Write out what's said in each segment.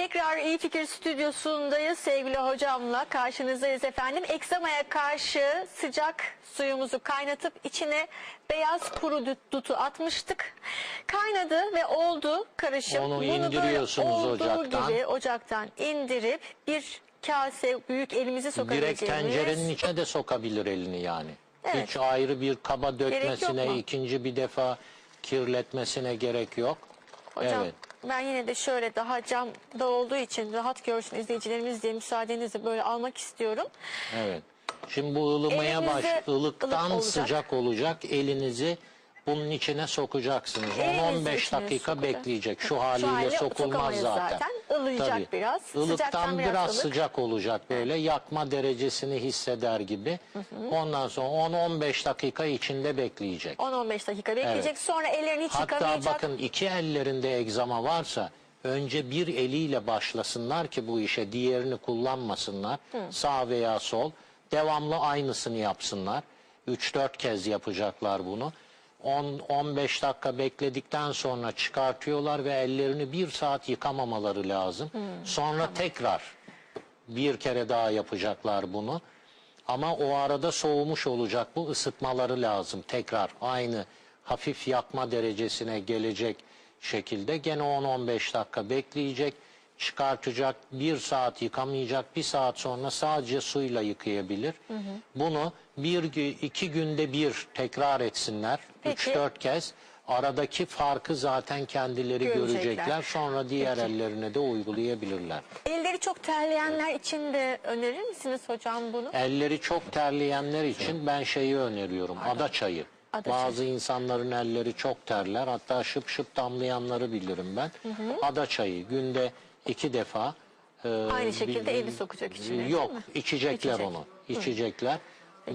Tekrar İyi Fikir Stüdyosu'ndayız sevgili hocamla karşınızdayız efendim. Eksamaya karşı sıcak suyumuzu kaynatıp içine beyaz kuru dut- dutu atmıştık. Kaynadı ve oldu karışım. Onu böyle indiriyorsunuz olduğu ocaktan. gibi ocaktan indirip bir kase büyük elimizi Direkt sokabileceğimiz. tencerenin içine de sokabilir elini yani. Evet. Hiç ayrı bir kaba dökmesine, ikinci bir defa kirletmesine gerek yok. Hocam Evet. Ben yine de şöyle daha camda olduğu için rahat görsün izleyicilerimiz diye müsaadenizle böyle almak istiyorum. Evet. Şimdi bu ılımaya baş, ılıktan ılık olacak. sıcak olacak. Elinizi bunun içine sokacaksınız. Elinizin 10-15 içine dakika sokacak. bekleyecek. Şu haliyle haliyle sokulmaz sokamayız zaten. zaten. Ilayacak biraz. Sıcaktan Ilıktan biraz biraz, ılık. sıcak olacak böyle. Yakma derecesini hisseder gibi. Ondan sonra 10-15 dakika içinde bekleyecek. 10-15 dakika bekleyecek. Evet. Sonra ellerini hiç Hatta bakın iki ellerinde egzama varsa önce bir eliyle başlasınlar ki bu işe diğerini kullanmasınlar. Sağ veya sol. Devamlı aynısını yapsınlar. 3-4 kez yapacaklar bunu. 10-15 dakika bekledikten sonra çıkartıyorlar ve ellerini bir saat yıkamamaları lazım. Sonra tekrar bir kere daha yapacaklar bunu. Ama o arada soğumuş olacak bu ısıtmaları lazım tekrar aynı hafif yakma derecesine gelecek şekilde gene 10-15 dakika bekleyecek çıkartacak bir saat yıkamayacak bir saat sonra sadece suyla yıkayabilir. Bunu bir iki günde bir tekrar etsinler Peki. 3-4 kez aradaki farkı zaten kendileri Görecekler. görecekler sonra diğer Peki. ellerine de uygulayabilirler. Elleri çok terleyenler için de önerir misiniz hocam bunu? Elleri çok terleyenler için ben şeyi öneriyorum. Ada çayı. Ada Bazı insanların elleri çok terler. Hatta şıp şıp damlayanları bilirim ben. Ada çayı günde iki defa. e, Aynı şekilde eli sokacak içine, Yok içecekler İçecek. onu. İçecekler.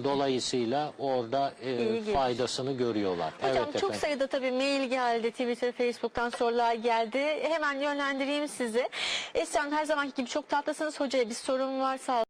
Dolayısıyla orada e, gelir. faydasını görüyorlar. Hocam evet çok efendim. sayıda tabii mail geldi, Twitter, Facebook'tan sorular geldi. Hemen yönlendireyim sizi. Esra Hanım, her zamanki gibi çok tatlısınız. Hocaya bir sorum var sağ